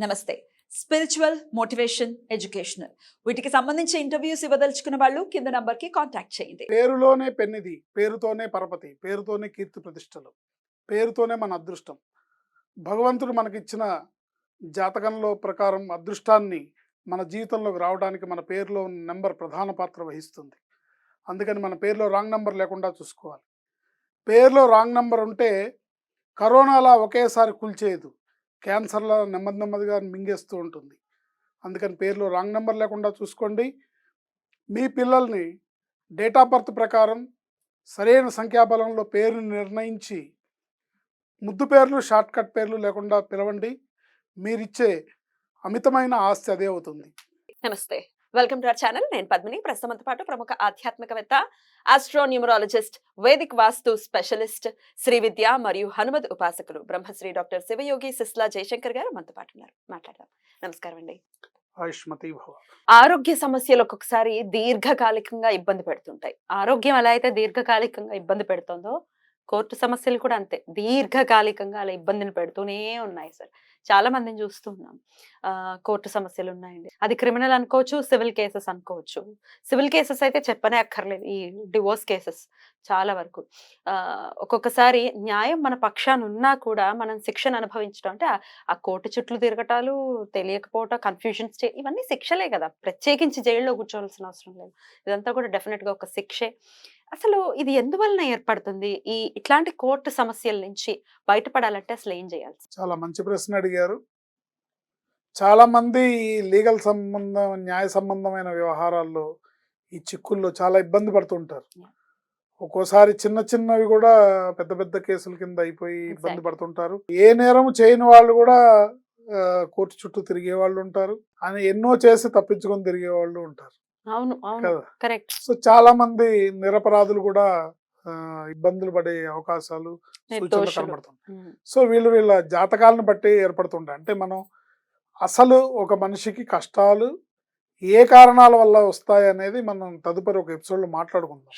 నమస్తే. Spiritual motivation educational వీటికి సంబంధించి ఇంటర్వ్యూస్ ఇవ్వదలుచుకున్న వాళ్ళు కింద నంబర్కి కాంటాక్ట్ చేయండి. పేరులోనే పెన్నిది పేరుతోనే పరపతి పేరుతోనే కీర్తి ప్రతిష్టలు పేరుతోనే మన అదృష్టం. భగవంతుడు మనకిచ్చిన జాతకంలో ప్రకారం అదృష్టాన్ని మన జీవితంలోకి రావడానికి మన పేరులో ఉన్న నెంబర్ ప్రధాన పాత్ర వహిస్తుంది. అందుకని మన పేరులో రాంగ్ నెంబర్ లేకుండా చూసుకోవాలి. పేరులో రాంగ్ నెంబర్ ఉంటే కరోనాలా ఒకేసారి కూల్చేయదు. క్యాన్సర్లో నెమ్మది నెమ్మదిగా మింగేస్తూ ఉంటుంది. అందుకని పేర్లు రాంగ్ నెంబర్ లేకుండా చూసుకోండి. మీ పిల్లల్ని డేట్ ఆఫ్ బర్త్ ప్రకారం సరైన సంఖ్యాబలంలో పేరుని నిర్ణయించి ముద్దు పేర్లు షార్ట్ కట్ పేర్లు లేకుండా పిలవండి. మీరిచ్చే అమితమైన ఆస్తి అదే అవుతుంది. నమస్తే. Welcome to our channel. నేను పద్మిని. ప్రస్తుతంతో పాటు ప్రముఖ ఆధ్యాత్మికవేత్త astronumerologist Vedic vastu specialist Sri Vidya మరియు హనుమద్ ఉపాసకులు బ్రహ్మశ్రీ డాక్టర్ శివయోగి సిస్లా జయశంకర్ గారు మనతో పాటు ఉన్నారు. మాట్లాడదాం. నమస్కారం అండి. ఆరోగ్య సమస్యలు ఒక్కొక్కసారి దీర్ఘకాలికంగా ఇబ్బంది పెడుతుంటాయి. ఆరోగ్యం ఎలా అయితే దీర్ఘకాలికంగా ఇబ్బంది పెడుతుందో కోర్టు సమస్యలు కూడా అంతే. దీర్ఘకాలికంగా అలా ఇబ్బందిని పెడుతూనే ఉన్నాయి సార్ చాలా మందిని చూస్తూ ఉన్నాం. కోర్టు సమస్యలు ఉన్నాయండి. అది క్రిమినల్ అనుకోవచ్చు సివిల్ కేసెస్ అనుకోవచ్చు. సివిల్ కేసెస్ అయితే చెప్పనే అక్కర్లేదు. ఈ డివోర్స్ కేసెస్ చాలా వరకు. ఒక్కొక్కసారి న్యాయం మన పక్షాన ఉన్నా కూడా మనం శిక్షను అనుభవించడం అంటే ఆ- కోర్టు చుట్లు తిరగటాలు తెలియకపోవటం కన్ఫ్యూజన్స్ ఇవన్నీ శిక్షలే కదా. ప్రత్యేకించి జైల్లో కూర్చోవలసిన అవసరం లేదు. ఇదంతా కూడా డెఫినెట్గా ఒక శిక్షే. అసలు ఇది ఎందువలన ఏర్పడుతుంది? ఈ ఇట్లాంటి కోర్టు సమస్యల నుంచి బయటపడాలంటే అసలు ఏం చేయాలి చాలా మంచి ప్రశ్న అడిగారు. చాలా మంది ఈ లీగల్ సంబంధం న్యాయ సంబంధమైన వ్యవహారాల్లో ఈ చిక్కుల్లో చాలా ఇబ్బంది పడుతుంటారు. ఒక్కోసారి చిన్న చిన్నవి కూడా పెద్ద పెద్ద కేసుల కింద అయిపోయి ఇబ్బంది. పడుతుంటారు. ఏ నేరం చేయని వాళ్ళు కూడా కోర్టు చుట్టూ తిరిగే వాళ్ళు ఉంటారు. అని ఎన్నో చేసి తప్పించుకొని తిరిగే వాళ్ళు ఉంటారు. అవును కరెక్ట్. సో చాలా మంది నిరపరాధులు కూడా ఇబ్బందులు పడే అవకాశాలు సూచనలు నిర్దోషులు. కనబడుతుంది సో వీళ్ళు వీళ్ళ జాతకాలను బట్టి ఏర్పడుతుంటాయి. అంటే మనం అసలు ఒక మనిషికి కష్టాలు ఏ కారణాల వల్ల వస్తాయి అనేది మనం తదుపరి ఒక ఎపిసోడ్లో మాట్లాడుకుందాం.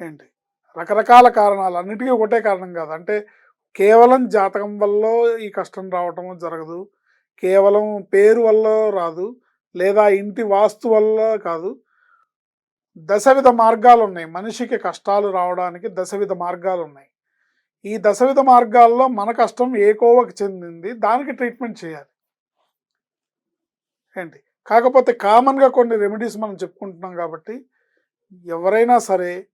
ఏంటి? రకరకాల కారణాలు అన్నిటికీ ఒకటే కారణం కాదు. అంటే కేవలం జాతకం వల్ల ఈ కష్టం రావటం జరగదు. కేవలం పేరు వల్ల రాదు. లేదా ఇంటి వాస్తు వల్ల కాదు. దశవిధ మార్గాలు ఉన్నాయి మనిషికి కష్టాలు రావడానికి దశవిధ మార్గాలు ఉన్నాయి ఈ దశవిధ మార్గాల్లో మన కష్టం ఏ కోవకు చెందింది. దానికి ట్రీట్మెంట్ చేయాలి. ఏంటి? కాకపోతే కామన్గా కొన్ని రెమెడీస్ మనం చెప్పుకుంటున్నాం కాబట్టి ఎవరైనా సరే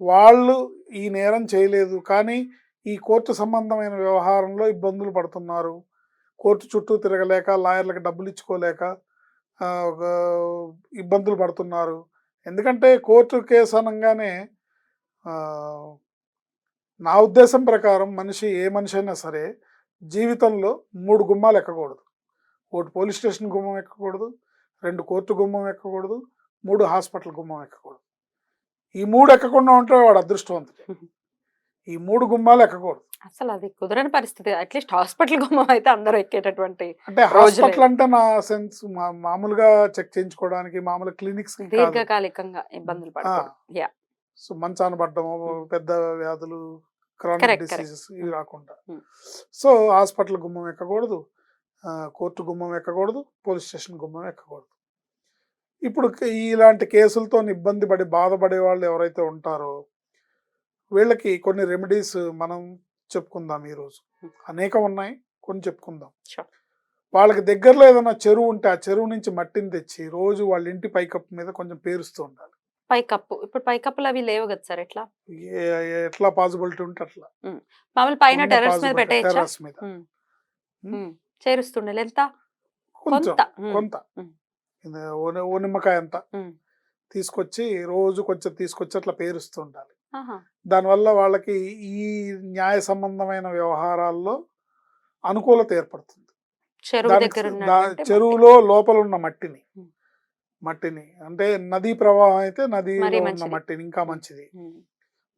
వాళ్ళు ఈ నేరం చేయలేదు. కానీ ఈ కోర్టు సంబంధమైన వ్యవహారంలో ఇబ్బందులు పడుతున్నారు. కోర్టు చుట్టూ తిరగలేక లాయర్లకు డబ్బులు ఇచ్చుకోలేక ఇబ్బందులు పడుతున్నారు. ఎందుకంటే కోర్టు కేసు అనగానే నా ఉద్దేశం ప్రకారం మనిషి ఏ మనిషి అయినా సరే జీవితంలో మూడు గుమ్మాలు ఎక్కకూడదు. ఒకటి పోలీస్ స్టేషన్ గుమ్మం ఎక్కకూడదు రెండు కోర్టు గుమ్మం ఎక్కకూడదు మూడు హాస్పిటల్ గుమ్మం ఎక్కకూడదు. ఈ మూడు ఎక్కకుండా ఉంటే వాడు అదృష్టవంతుడు. ఈ మూడు గుమ్మాలు ఎక్కకూడదు. అసలు అది కుదరని పరిస్థితి. అట్లీస్ట్ హాస్పిటల్ గుమ్మం అయితే అందరూ ఎక్కేటటువంటి అంటే. హాస్పిటల్ అంటే నా సెన్స్ మామూలుగా చెక్ చేయించుకోవడానికి మామూలు క్లినిక్స్ దీర్ఘకాలికంగా ఇబ్బందులు పడతారు. యా సో మంచాన పడ్డము Hmm. పెద్ద వ్యాధులు క్రానిక్. డిసీజెస్ ఇవి రాకుండా. Hmm. సో హాస్పిటల్ గుమ్మం ఎక్కకూడదు. కోర్టు గుమ్మం ఎక్కకూడదు. పోలీస్ స్టేషన్ గుమ్మం ఎక్కకూడదు. ఇప్పుడు ఇలాంటి కేసులతో ఇబ్బంది పడి బాధపడే వాళ్ళు ఎవరైతే ఉంటారో వీళ్ళకి కొన్ని రెమెడీస్ మనం చెప్పుకుందాం ఈరోజు. అనేకం ఉన్నాయి కొన్ని చెప్పుకుందాం. వాళ్ళకి దగ్గరలో ఏదైనా చెరువు ఉంటే ఆ చెరువు నుంచి మట్టిని తెచ్చి రోజు వాళ్ళ ఇంటి పైకప్పు మీద కొంచెం పేరుస్తూ ఉండాలి. పై కప్పు ఇప్పుడు పై కప్పులు అవి లేవు కదా సార్ ఎట్లా? ఎట్లా పాసిబిలిటీ ఉంటే అట్లా. మామూలు పైన టెర్రస్ మీద terrace మీద. చేరుస్తుండే ఎంత? కొంత. కొంత. ఓ నిమ్మకాయ అంత. తీసుకొచ్చి రోజు కొంచెం తీసుకొచ్చి అట్లా పేరుస్తూ ఉండాలి. దానివల్ల వాళ్ళకి ఈ న్యాయ సంబంధమైన వ్యవహారాల్లో అనుకూలత ఏర్పడుతుంది చెరువులో లోపల ఉన్న మట్టిని. మట్టిని అంటే నదీ ప్రవాహం అయితే నదిలో ఉన్న. మట్టిని ఇంకా మంచిది.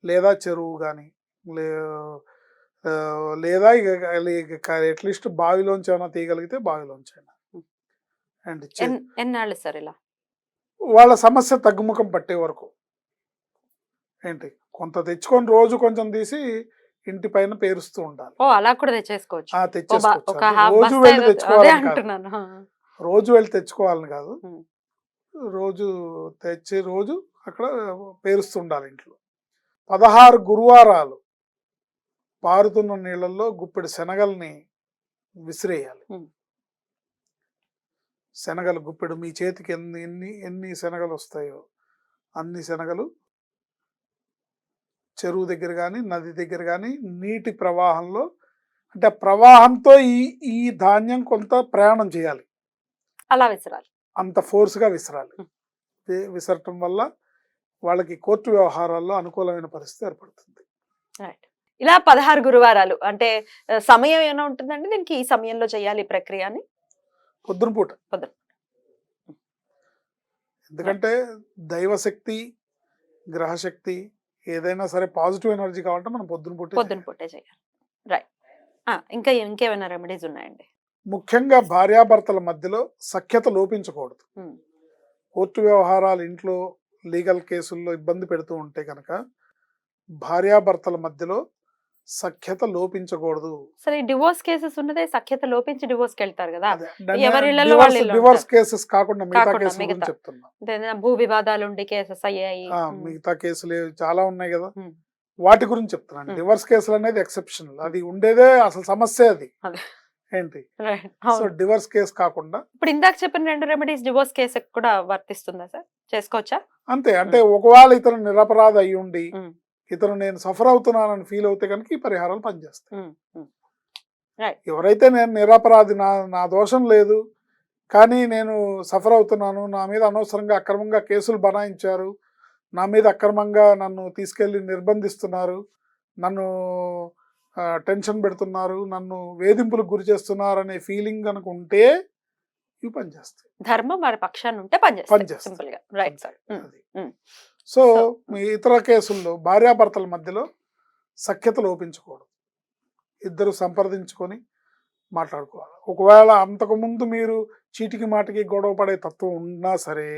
లేదా చెరువు కానీ లేదా ఇక అట్లీస్ట్ బావిలోంచి ఏమైనా తీయగలిగితే బావిలోంచి అయినా. అండ్ ఎన్- ఎన్నాళ్ళు సార్ ఇలా వాళ్ళ సమస్య తగ్గుముఖం పట్టే వరకు ఏంటి కొంత తెచ్చుకొని రోజు కొంచెం తీసి ఇంటి పైన పేరుస్తూ ఉండాలి. ఓ అలా కూడా తెచ్చేసుకోవచ్చు. తెచ్చేసుకోవచ్చు. రోజు వెళ్ళి తెచ్చుకోవాలని. రోజు వెళ్ళి తెచ్చుకోవాలని కాదు. రోజు తెచ్చి రోజు అక్కడ పేరుస్తూ ఉండాలి ఇంట్లో. పదహారు గురువారాలు పారుతున్న నీళ్ళల్లో గుప్పెడు శనగల్ని విసిరేయాలి. శనగలు గుప్పెడు మీ చేతికి ఎన్ని ఎన్ని ఎన్ని శనగలు వస్తాయో అన్ని శనగలు చెరువు దగ్గర కానీ నది దగ్గర కానీ నీటి ప్రవాహంలో అంటే ప్రవాహంతో ఈ ఈ ధాన్యం కొంత ప్రయాణం చేయాలి. అలా విసరాలి. అంత ఫోర్స్గా విసరాలి. విసరటం వల్ల వాళ్ళకి కోర్టు వ్యవహారాల్లో అనుకూలమైన పరిస్థితి ఏర్పడుతుంది. రైట్. ఇలా పదహారు గురువారాలు అంటే సమయం ఏమైనా ఉంటుందండి? దీనికి ఈ సమయంలో చేయాలి ఈ ప్రక్రియ అని పొద్దున పూట. పొద్దున. ఎందుకంటే దైవశక్తి గ్రహశక్తి ఏదైనా సరే పాజిటివ్ ఎనర్జీ కావాలంటే మనం పొద్దున పూట పొద్దున పూటే చేయాలి. రైట్. ఇంకా ఇంకేమైనా రెమెడీస్ ఉన్నాయండి? ముఖ్యంగా భార్యాభర్తల మధ్యలో సఖ్యత లోపించకూడదు. కోర్టు వ్యవహారాలు ఇంట్లో లీగల్ కేసుల్లో ఇబ్బంది పెడుతూ ఉంటే కనుక భార్యాభర్తల మధ్యలో సఖ్యత లోపించకూడదు సరే డివోర్స్ కేసెస్ ఉన్నదే సఖ్యత లోపించి డివోర్స్కి వెళ్తారు కదా. ఎవరి డివోర్స్ డివోర్స్. కేసెస్ కాకుండా మిగతా గురించి. చెప్తున్నా భూ వివాదాలు ఉండి కేసెస్ అయ్యాయి. మిగతా కేసులు చాలా ఉన్నాయి కదా. వాటి గురించి చెప్తున్నాను. డివోర్స్ కేసులు అనేది ఎక్సెప్షనల్ అది ఉండేదే అసలు సమస్య అది. ఏంటి. సో. డివోర్స్ కేసు కాకుండా ఇప్పుడు ఇందాక చెప్పిన రెండు రెమెడీస్ డివోర్స్ కేసు కూడా వర్తిస్తుందా సార్ చేసుకోవచ్చా అంతే అంటే ఒకవేళ ఇతను నిరపరాధ అయి ఉండి ఉమ్. ఇతను నేను సఫర్ అవుతున్నానని ఫీల్ అవుతే కనుక ఈ పరిహారాలు పనిచేస్తాయి. ఎవరైతే నేను నిరపరాధి నా నా దోషం లేదు కానీ నేను సఫర్ అవుతున్నాను నా మీద అనవసరంగా అక్రమంగా కేసులు బనాయించారు నా మీద అక్రమంగా నన్ను తీసుకెళ్ళి నిర్బంధిస్తున్నారు నన్ను టెన్షన్ పెడుతున్నారు నన్ను వేధింపులకు గురి చేస్తున్నారు అనే ఫీలింగ్ కనుక ఉంటే ఇవి పనిచేస్తాయి. ధర్మం వారి పక్షాన్ని ఉంటే. సింపుల్గా రైట్ సార్. సో ఇతర కేసుల్లో భార్యాభర్తల మధ్యలో సఖ్యత లోపించకూడదు ఇద్దరు సంప్రదించుకొని మాట్లాడుకోవాలి. ఒకవేళ అంతకుముందు మీరు చీటికి మాటికి గొడవ పడే తత్వం ఉన్నా సరే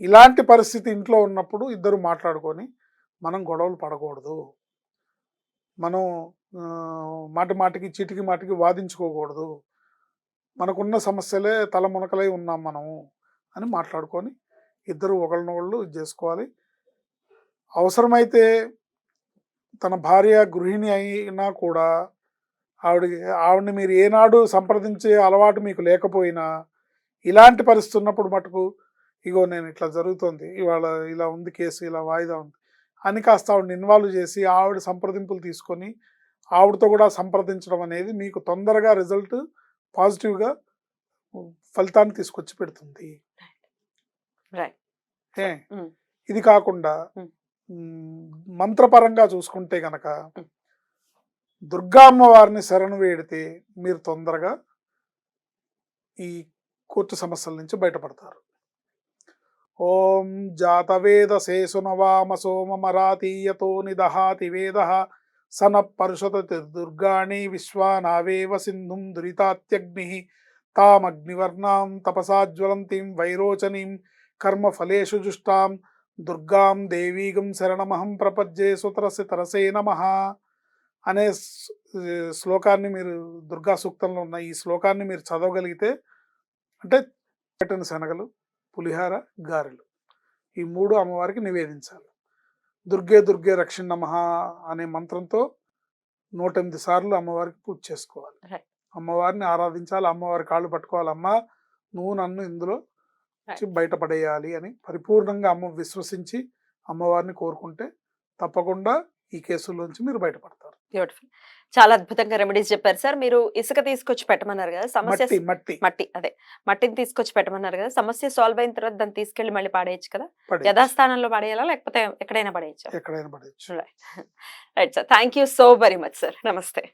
ఇలాంటి పరిస్థితి ఇంట్లో ఉన్నప్పుడు ఇద్దరు మాట్లాడుకొని మనం గొడవలు పడకూడదు. మనం మాటి మాటికి చీటికి మాటికి వాదించుకోకూడదు. మనకున్న సమస్యలే తల మునకలై ఉన్నాం మనము అని మాట్లాడుకొని ఇద్దరు ఒకరినొకళ్ళు ఇది చేసుకోవాలి. అవసరమైతే తన భార్య గృహిణి అయినా కూడా ఆవిడ ఆవిడని మీరు ఏనాడు సంప్రదించే అలవాటు మీకు లేకపోయినా ఇలాంటి పరిస్థితి ఉన్నప్పుడు మటుకు ఇగో నేను ఇట్లా జరుగుతుంది ఇవాళ ఇలా ఉంది కేసు ఇలా వాయిదా ఉంది అని కాస్త ఆవిడని ఇన్వాల్వ్ చేసి ఆవిడ సంప్రదింపులు తీసుకొని ఆవిడతో కూడా సంప్రదించడం అనేది మీకు తొందరగా రిజల్ట్ పాజిటివ్గా ఫలితాన్ని తీసుకొచ్చి పెడుతుంది. ఏ ఉమ్. ఇది కాకుండా. మ్, మంత్రపరంగా చూసుకుంటే గనక ఉమ్. దుర్గా అమ్మవారిని శరణు వేడితే మీరు తొందరగా ఈ కోర్టు సమస్యల నుంచి బయటపడతారు ఓం జాతవేద శేషునవామ సోమమరాతీయతో నిదహాతి వేద సన పరుషత దుర్గాణి విశ్వానావేవ సింధుం దురితాత్యగ్ని తామగ్నివర్ణాం తపసా జ్వలంతిం వైరోచనీం కర్మఫలేషు జుష్టాం దుర్గాం దేవీగం శరణమహం ప్రపద్యే సుతరసి తరసే నమ అనే శ్లోకాన్ని మీరు దుర్గా సూక్తంలో ఉన్న ఈ శ్లోకాన్ని మీరు చదవగలిగితే అంటే పెట్టిన శనగలు పులిహార గారెలు ఈ మూడు అమ్మవారికి నివేదించాలి. దుర్గే దుర్గే రక్షణ నమః అనే మంత్రంతో నూట ఎనిమిది సార్లు అమ్మవారికి పూజ చేసుకోవాలి. అమ్మవారిని ఆరాధించాలి అమ్మవారి కాళ్ళు పట్టుకోవాలి. అమ్మ నువ్వు నన్ను ఇందులో బయటపడేయాలి అని పరిపూర్ణంగా అమ్మ విశ్వసించి అమ్మవారిని కోరుకుంటే తప్పకుండా ఈ కేసుల్లోంచి మీరు బయటపడతారు. బ్యూటిఫుల్ చాలా అద్భుతంగా రెమెడీస్ చెప్పారు సార్. మీరు ఇసుక తీసుకొచ్చి పెట్టమన్నారు కదా సమస్య మట్టి మట్టి. అదే. మట్టిని తీసుకొచ్చి పెట్టమన్నారు కదా సమస్య సాల్వ్ అయిన తర్వాత దాన్ని తీసుకెళ్ళి మళ్ళీ పడేయచ్చు కదా. యథాస్థానంలో పడేయాలా లేకపోతే ఎక్కడైనా పడేయచ్చా? ఎక్కడైనా పడేయచ్చు. Right sir thank you so very much sir నమస్తే